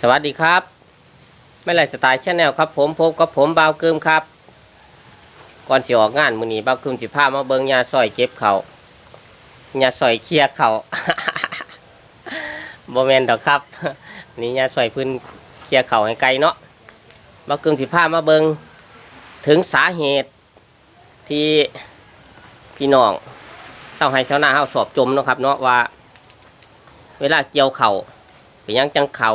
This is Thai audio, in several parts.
สวัสดีครับ ไม่ไรสไตล์ชาแนลครับ ผมพบกับผมบ่าวกึมครับ ก่อนสิออกงานมือนี้บ่าวกึมสิพามาเบิ่งยาซอยเก็บเขายาซอยเคลียเขาบ่แม่นดอกครับ นี่ยาซอยพื้นเคลียเขาให้ไกลเนาะบ่าวกึมสิพามาเบิ่งถึงสาเหตุที่พี่น้องเศร้าให้เศร้าหน้าเฮาสอบจมเนาะครับ เนาะว่า เวลาเกี่ยวเขาเป็นยังจังเข่า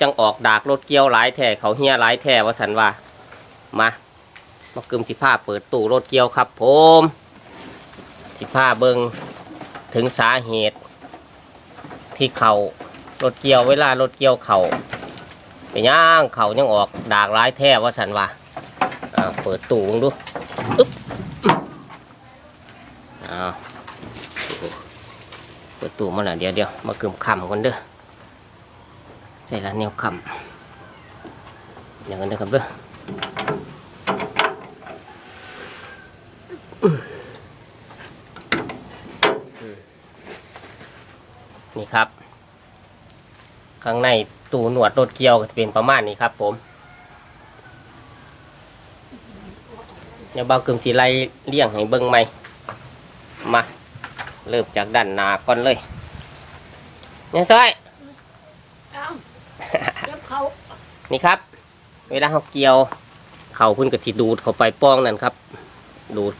จังออกดากรถเกี่ยวหลายแท่เขาเฮียหลายแท่ว่าสันว่า มามากึมสิผ้าเปิดตู้รถเกี่ยวครับ ผมสิผ้าเบิงถึงสาเหตุ ที่เขารถเกี่ยวเวลารถเกี่ยวเขาเป็นหยังเขายังออกดากหลายแท่ว่าสันว่าเปิดตู้มึงดูอึ๊บเปิดตู้มาแล้วเดี๋ยวเดี๋ยวมากึมคำกันเด้อ ใส่ละแนวคำอย่างกันเด้อครับเด้ออืมนี่ครับ ข้างในตู้หนวดรถเกียวก็จะเป็นประมาณนี้ครับ ผมเดี๋ยวเบากึมสีไล่เลี่ยงให้เบิ้งไหมมา เริ่มจากด้านหน้าก่อนเลยเนี่ยซอย เอ้าเก็บเขา นี่ครับ เวลาเขาเกี่ยว เขาพุ่นกับจีดูดเข้าไปป้องนั่นครับ ดูด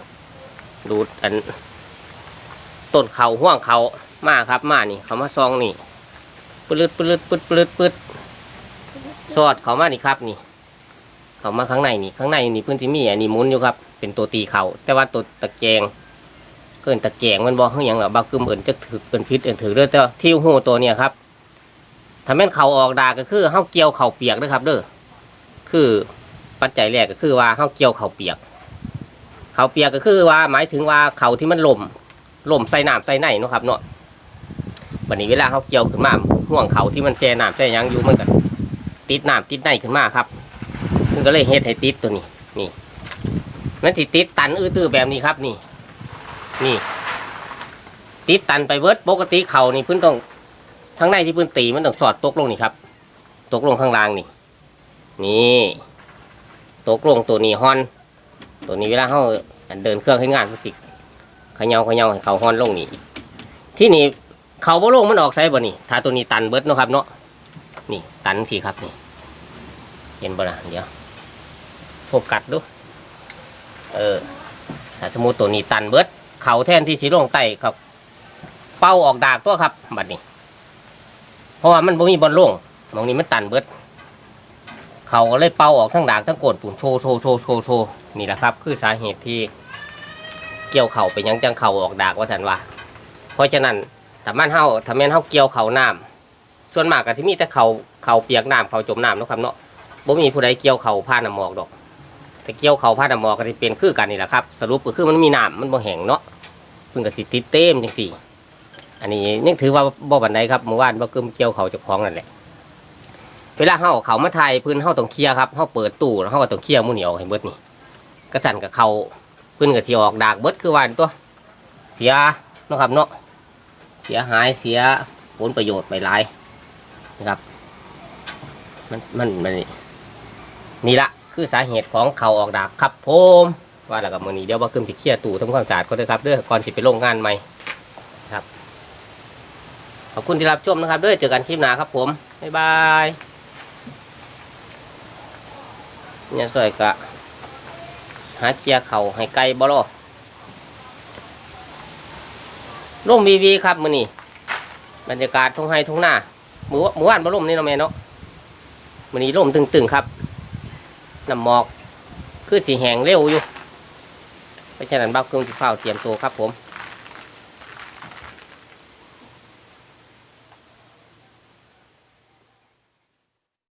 ดูดอันต้นเขาห่วงเขามาครับมานี่ เขามาซองนี่ปลืดปลืดปลืดปลืดปลืดสอดเขามานี่ครับนี่ เขามาข้างในนี่ข้างในนี่พื้นที่มีอันนี้มุนอยู่ครับ เป็นตัวตีเขาแต่ว่าตัวตะแกงเกินตะแกงมันบอกเฮ้ยยังหรอบางกึมเอินจะถือเป็นพิษเอินถือเด้อแต่ว่าที่หูตัวเนี่ยครับ ถ้าแม่นเขาออกดาก็คือเฮาเกี่ยวเขาเปียกนะครับ เด้อคือปัจจัยแรกก็คือว่าเฮาเกี่ยวเขาเปียก เขาเปียกก็คือว่าหมายถึงว่าเขาที่มันล่มล่มใส่น้ำใส่ในเนาะครับเนาะวันนี้เวลาเฮาเกี่ยวขึ้นมาห่วงเขาที่มันแช่น้ำแช่ยังอยู่มันก็ติดน้ำติดในขึ้นมาครับมันก็เลยเฮ็ดให้ติดตัวนี้นี่มันสิดติดตันอื้อตื้อแบบนี้ครับนี่ นี่ ติดตันไปเบิร์ดปกติเขานี่เพิ่นต้อง ทั้งในที่พื้นตีมันต้องสอดตกลงนี่ครับตกลงข้างล่างนี่ นี่ตกลงตัวนี้ฮอน ตัวนี้เวลาเขาเดินเครื่องให้งานพุจิกขย่าขย่าให้เขาฮอนลงนี่ที่นี่เขาบ่ลงมันออกใส่บ่นี่ถ้าตัวนี้ตันเบิดเนาะครับเนาะนี่ตันสิครับนี่เห็นบ่ล่ะเดี๋ยวโฟกัสดูเออถ้าสมมติตัวนี้ตันเบิดเขาแทนที่สีลงไตครับ เป้าออกดากตัวครับบัดนี้ เพราะว่ามันบ่มีบอลล่งมองนี้มันตันเบิด เขาก็เลยเป่าออกทั้งดางทั้งโกดปุ่นโชว์โชว์โชว์โชว์โชว์นี่แหละครับ คือสาเหตุที่เกี่ยวเข่าไปยังจังเข่าออกดากว่าสันว่าเพราะฉะนั้นถ้ามันเฮาถ้าแม่นเฮาเกี่ยวเข่าน้ำส่วนมากก็สิมีแต่เข่าเข่าเปียกน้ำเข่าจมน้ำเนาะครับเนาะบ่มีผู้ใดเกี่ยวเข่าผ่านน้ำหมอกดอกแต่เกี่ยวเข่าผ่านน้ำหมอกก็สิเป็นคือกันนี่แหละครับ สรุปก็คือมันมีน้ำมันบ่แห้งเนาะเพิ่งก็สิติดเต็มจังซี่ อันนี้ยังถือว่าบ่บันไดครับเมื่อวานบ่กึมเกี่ยวเขาเจ้าของนั่นแหละเวลาเฮาเอาเขามาไทยพื้นเฮาต้องเคลียร์ครับเฮาเปิดตู้แล้วเฮาก็ต้องเคลียร์หมูเหนียวให้เบิดนี่กระสันกับเขาพื้นก็สิออกดากเบิดคือว่าตัว เสียนะครับเนาะเสียหายเสียผลประโยชน์ไปหลายนะครับ มันมันมันนี่ละคือสาเหตุของเขาออกดากครับผมว่าแล้วกับมือนี้เดี๋ยวบ่กึมสิเคลียร์ตู้ทำความสะอาดก็ได้ครับเด้อก่อนสิไปลงงานใหม่ครับ ขอบคุณที่รับชมนะครับด้วยเจอกันคลิปหน้าครับผม บ๊ายบายเนี่ยสวยกะหาเจียเข่าให้ไกลบอลร่มวีวีครับมือนี่บรรยากาศทุ่งไฮทุ่งหน้ามือวมือว่านบอล่มนี่เนาะแม่เนาะมือนี้ร่มตึงๆครับน้ำหมอกคือสีแหงเร็วอยู่เพราะฉะนั้นบ้าเครื่องที่เฝ้าเตรียมตัวครับผม